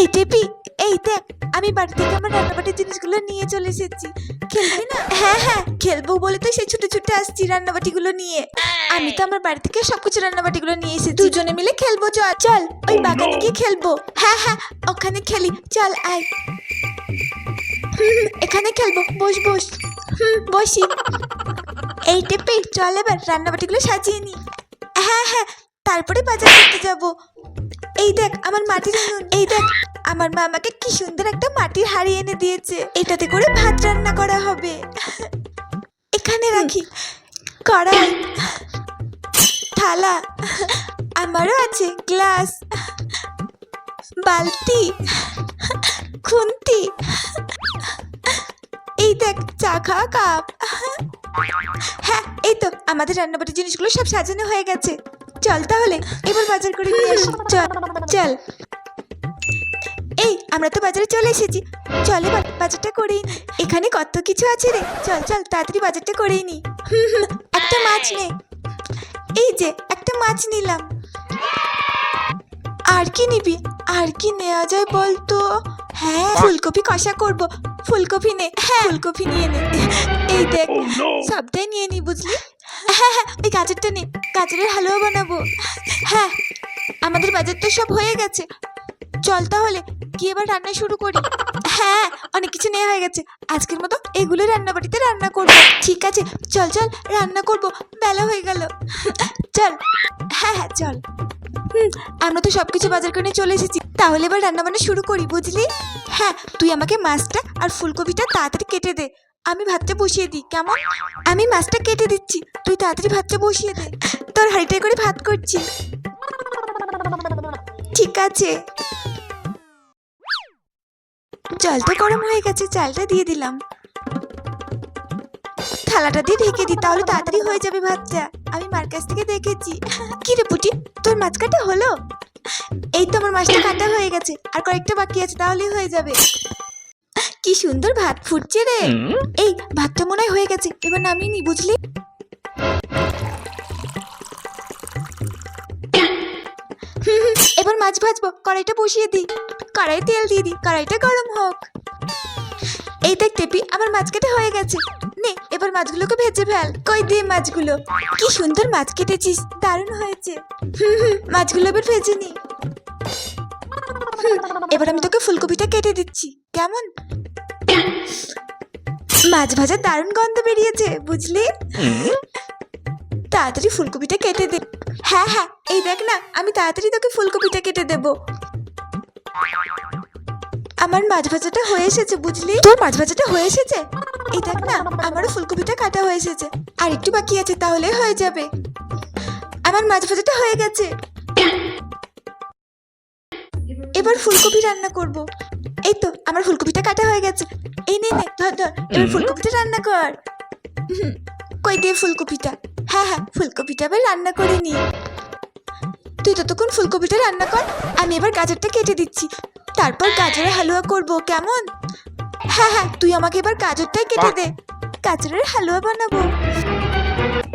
এই টেপি এই দেখ আমি বাড়ি থেকে আমার রান্নাবাটির জিনিসগুলো নিয়ে চলে এসেছি। খেলবি না? হ্যাঁ হ্যাঁ খেলব বলে তো সেই ছুটে ছুটে আসছি রান্নাবাটিগুলো নিয়ে। আমি তো আমার বাড়ি থেকে সবকিছু রান্নাবাটিগুলো নিয়ে এসেছি। দুজনে মিলে খেলব চল। চল ওই বাগানে গিয়ে খেলব। হ্যাঁ হ্যাঁ ওখানে খেলি। চল আয়। এখানে খেলব বস বস। হুম বসি। এই টেপে চল এবার রান্নাবাটিগুলো সাজিয়ে নি। হ্যাঁ হ্যাঁ তারপরে বাজার করতে যাব। এই দেখ আমার মাটির এই দেখ আমার মা আমাকে কি সুন্দর একটা মাটির হাড়ি এনে দিয়েছে। এটাতে করে ভাত রান্না করা হবে। এখানে রাখি। কড়াই। থালা। আমারও আছে গ্লাস। বালতি। খুন্তি। এই দেখ চা খাওয়া কাপ। হ্যাঁ এই তো আমাদের রান্নাবাটির জিনিসগুলো সব সাজানো হয়ে গেছে। চল তাহলে এবার বাজার করে নিয়ে আসি। চল চল। এই আমরা তো বাজারে চলে এসেছি। চল এবার বাজারটা করেই এখানে কত কিছু আছে রে। চল চল তাড়াতাড়ি বাজারটা করেই নি। একটা মাছ নে। এই যে একটা মাছ নিলাম। আর কি নিবি? আর কি নেওয়া যায় বলতো? হ্যাঁ ফুলকপি কষা করব। ফুলকপি নে। হ্যাঁ। ফুলকপি নিয়ে নে। এই দেখ Oh সবটাই নিয়ে নি বুঝলি? হ্যাঁ হ্যাঁ ওই গাজরটা নে, গাজরের হালুয়া বানাবো। হ্যাঁ আমাদের বাজার তো সব হয়ে গেছে। চল তাহলে কি এবার রান্না শুরু করি। হ্যাঁ অনেক কিছু নেওয়া হয়ে গেছে। আজকের মতো এগুলো রান্নাবাটিতে রান্না করব। ঠিক আছে, চল চল, রান্না করব। বেলা হয়ে গেল। চল হ্যাঁ হ্যাঁ চল। হুম, আমরা তো সব কিছু বাজার করে চলে এসেছি। তাহলে এবার রান্না বান্না শুরু করি, বুঝলি? হ্যাঁ তুই আমাকে মাছটা আর ফুলকপিটা তাড়াতাড়ি কেটে দে। আমি ভাতটা বসিয়ে দিই, কেমন? আমি মাছটা কেটে দিচ্ছি। তাড়াতাড়ি ভাতটা বসিয়ে দে। তোর হাঁড়িটায় করে ভাত করছি। ঠিক আছে। জল তো গরম হয়ে গেছে চালটা দিয়ে দিলাম। থালাটা দিয়ে ঢেকে দিই তাহলে তাড়াতাড়ি হয়ে যাবে ভাতটা। আমি মার কাছ থেকে দেখেছি। কি রে পুটি তোর মাছ কাটা হলো? এই তো আমার মাছটা কাটা হয়ে গেছে আর কয়েকটা বাকি আছে তাহলেই হয়ে যাবে। কি সুন্দর ভাত ফুটছে রে। এই ভাতটা মনে হয় হয়ে গেছে এবার নামিয়ে নি বুঝলি? এবার মাছ ভাজবো, কড়াইটা বসিয়ে দিই। কড়াই তেল দিয়ে দিই, কড়াইটা গরম হোক। এই দেখ টেপি, আমার মাছ কেটে হয়ে গেছে। নে, এবার মাছগুলোকে ভেজে ফেল। কই দিয়ে মাছগুলো? কি সুন্দর মাছ কেটেছিস, দারুণ হয়েছে। মাছগুলো এবার ভেজে নি। এবার আমি তোকে ফুলকপিটা কেটে দিচ্ছি, কেমন? মাছ ভাজার দারুণ গন্ধ বেরিয়েছে, বুঝলি? তাড়াতাড়ি ফুলকপিটা কেটে দে। হ্যাঁ হ্যাঁ এই দেখ না আমি তাড়াতাড়ি তোকে ফুলকপিটা কেটে দেব। আমার মাছ ভাজাটা হয়ে এসেছে বুঝলি? তোর মাছ ভাজাটা হয়ে এসেছে? এই দেখ না আমারও ফুলকপিটা কাটা হয়ে এসেছে। আর একটু বাকি আছে তাহলে হয়ে যাবে। আমার মাছ ভাজাটা হয়ে গেছে। এবার ফুলকপি রান্না করব। এই তো আমার ফুলকপিটা কাটা হয়ে গেছে। এই নে নে ধর ধর এবার ফুলকপিটা রান্না কর। কই দিয়ে ফুলকপিটা? হ্যাঁ হ্যাঁ ফুলকপিটা এবার রান্না করে নি। তুই ততক্ষণ ফুলকপিটা রান্না কর আমি এবার গাজরটা কেটে দিচ্ছি। তারপর গাজরের হালুয়া করব কেমন? হ্যাঁ হ্যাঁ তুই আমাকে এবার গাজরটাই কেটে দে। গাজরের হালুয়া বানাবো।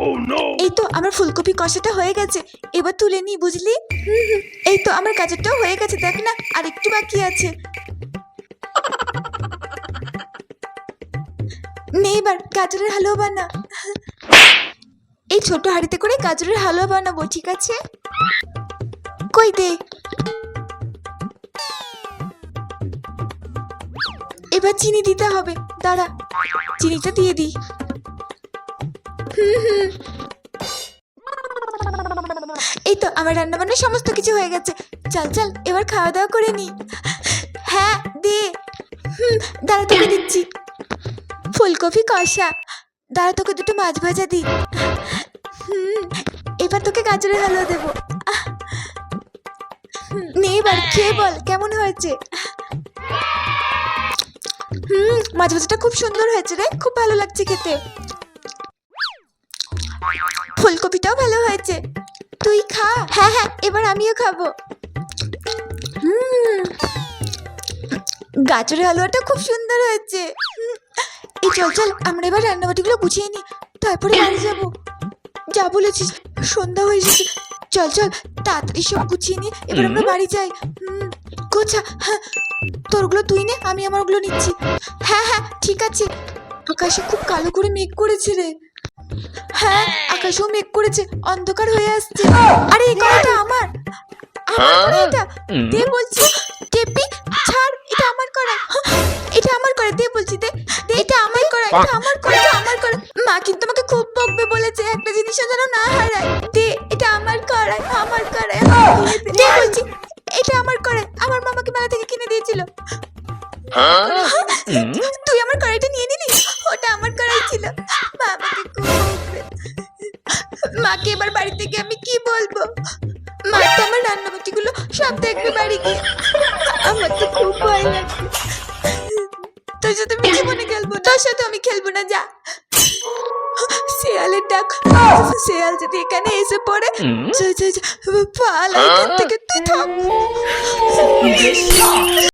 Oh এই তো আমার ফুলকপি কষাটা হয়ে গেছে। এবার তুলে নি বুঝলি? এই তো আমার গাজরটাও হয়ে গেছে দেখ না আর একটু বাকি আছে। নে এবার গাজরের হালুয়া বানা। ছোট হাঁড়িতে করে গাজরের হালুয়া বানাবো, ঠিক আছে? কই দে? এবার চিনি দিতে হবে। দাঁড়া, চিনিটা দিয়ে দিই। এই তো, আমার রান্না বান্না সমস্ত কিছু হয়ে গেছে। চল চল, এবার খাওয়া দাওয়া করে নি হ্যাঁ দে। দাঁড়া, তোকে দিচ্ছি। ফুলকপি কষা। দাঁড়া, তোকে দুটো মাছ ভাজা দি হুম এবার তোকে গাজরের হালুয়া দেবো। নে এবার খেয়ে বল, কেমন হয়েছে? হুম মাছ ভাজাটা খুব সুন্দর হয়েছে রে, খুব ভালো লাগছে খেতে। ফুলকপিটাও ভালো হয়েছে। তুই খা। হ্যাঁ হ্যাঁ এবার আমিও খাব। হুম। গাজরের হালুয়াটা খুব সুন্দর হয়েছে। এই চল চল, আমরা এবার রান্নাবাটিগুলো গুছিয়ে নিই। তারপরে বাড়ি যাব। বলেছিস? সন্ধ্যা হয়ে এসেছে চল চল তাড়াতাড়ি সব গুছিয়ে নিয়ে এবার আমরা বাড়ি যাই। হুম গোছা হ্যাঁ তোরগুলো তুই নে আমি আমারগুলো নিচ্ছি। হ্যাঁ হ্যাঁ ঠিক আছে। আকাশে খুব কালো করে মেঘ করেছে রে। হ্যাঁ আকাশেও মেঘ করেছে। অন্ধকার হয়ে আসছে। আরে এই কড়াইটা আমার। আমার এটা? দে বলছি। টেপি ছাড় এটা আমার করা। এটা আমার করা। দে বলছি দে এটা আমার করা এটা আমার যেন না হারায় দে এটা আমার কড়াই আমার কড়াই দে। বলছি এটা আমার কড়াই আমার মামাকে মেলা থেকে কিনে দিয়েছিল। তুই আমার কড়াইটা নিয়ে নিলি? ওটা আমার কড়াই ছিল। মা আমাকে খুব বকবে মাকে এবার বাড়ি থেকে আমি কি বলব? মা তো আমার রান্নাবাটিগুলো সব দেখবে বাড়ি গিয়ে। আমার তো খুব ভয় লাগছে। তোর সাথে আমি জীবনে খেলব না। তোর সাথে আমি খেলব না যা। শেয়ালের ডাক। শিয়াল যদি এখানে এসে পড়ে পালা থেকে তুই থাম।